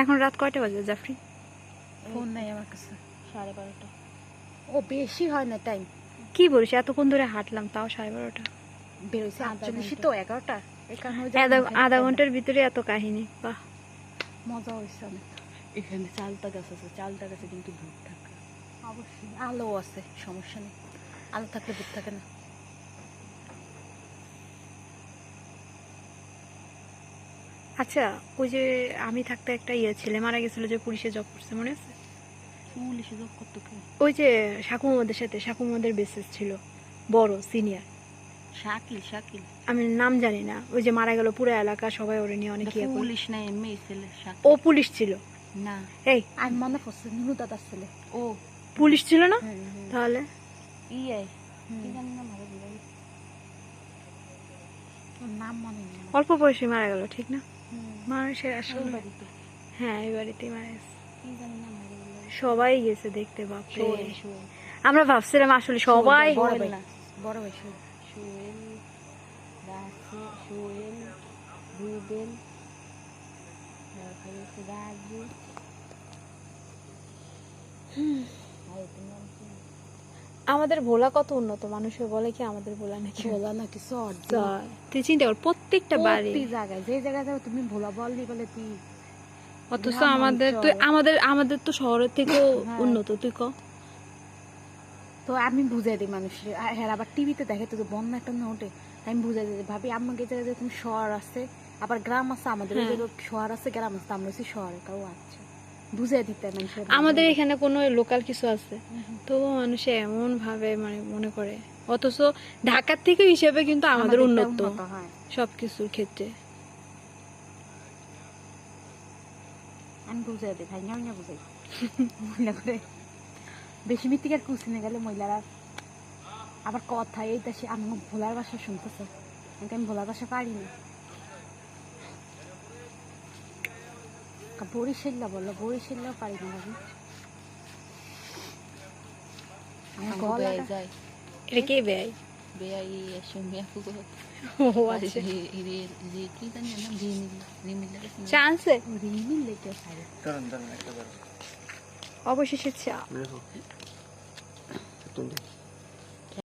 এখন রাত কয়টা বাজে জাফরি? ফোন নাই আমার কাছে। সাড়ে বারোটা। ও বেশি হয় না টাইম কি বলিস এতক্ষণ ধরে হাঁটলাম তাও সাড়ে বারোটা। বেরোইছে আটচল্লিশই তো এগারোটা। আধা ঘণ্টার ভিতরে এত কাহিনী বাহ। মজা হয়েছে অনেক। এখানে চালতা গাছ আছে চালতা গাছে কিন্তু ভূত থাকে। অবশ্যই আলো আছে সমস্যা নেই। আলো থাকলে ভূত থাকে না। আচ্ছা ওই যে আমি থাকতে একটা ইয়ে ছেলে মারা গেছিল যে পুলিশে জব করছে মনে আছে? পুলিশে জব করতো ওই যে শাকু মোহাম্মদের সাথে শাকু মোহাম্মদের বেসিস ছিল বড় সিনিয়র শাকিল শাকিল। আমি নাম জানি না ওই যে মারা গেল পুরো এলাকা সবাই ওরে নিয়ে অনেক ইয়ে পুলিশ না এমনি ছেলে ও পুলিশ ছিল। না। এই। আমি মনে পড়ছে নুরু দাদার ছেলে। ও। পুলিশ ছিল না? তাহলে? ইয়ে মনে অল্প বয়সে মারা গেল ঠিক না। মানুষের আসলে বাড়িতে? হ্যাঁ এই বাড়িতেই মারা সবাই গেছে দেখতে বাপরে। আমরা ভাবছিলাম আসলে সবাই বড় ভাই সোহেল সোহেল রুবেল রাজু। কি? আমাদের ভোলা কত উন্নত? মানুষে বলে কি আমাদের ভোলা নাকি? ভোলা না কিছু তুই চিন্তা কর প্রত্যেকটা বাড়ি। জায়গায় যে জায়গায় যাবে তুমি ভোলা বললি বলে তুই অথচ আমাদের তো আমাদের আমাদের তো শহরের থেকেও হ্যাঁ। উন্নত তুই ক? তো আমি বুঝাই দিই মানুষের হ্যাঁ আবার টিভিতে দেখে তো বন্যা একটা নোটে আমি বুঝাই দিই ভাবি আমাকে জায়গায় যেরকম শহর আছে আবার গ্রাম আছে আমাদের হ্যাঁ। শহর আছে গ্রাম আছে আমরা শহরে কাউ আচ্ছা বুঝাই দিতে মানুষের আমাদের এখানে কোনো লোকাল কিছু আছে। হুম হুম। তো মানুষে এমন ভাবে মানে মনে করে। অথচ ঢাকার থেকে হিসেবে কিন্তু আমাদের উন্নত। হয়। সবকিছুর ক্ষেত্রে। আমি বুঝাই দিই ভাই না বুঝাই। মহিলা করে। বেশি মিথ্যিকার কুচিনে গেলে মহিলারা আবার কথা এইটা সে আমি ভোলার ভাষা শুনতেছে। কিন্তু আমি ভোলার ভাষা পারি না। বরিশাল্লা বলল বরিশাল্লাও পারি না এটা কে বেয় বেয়াই এসে মিয়াকু গো ও আচ্ছা। যে কি জানি না রিমিল রিমিল লাগে রিমিল লেগে পারে। অবশেষে চা। তুমি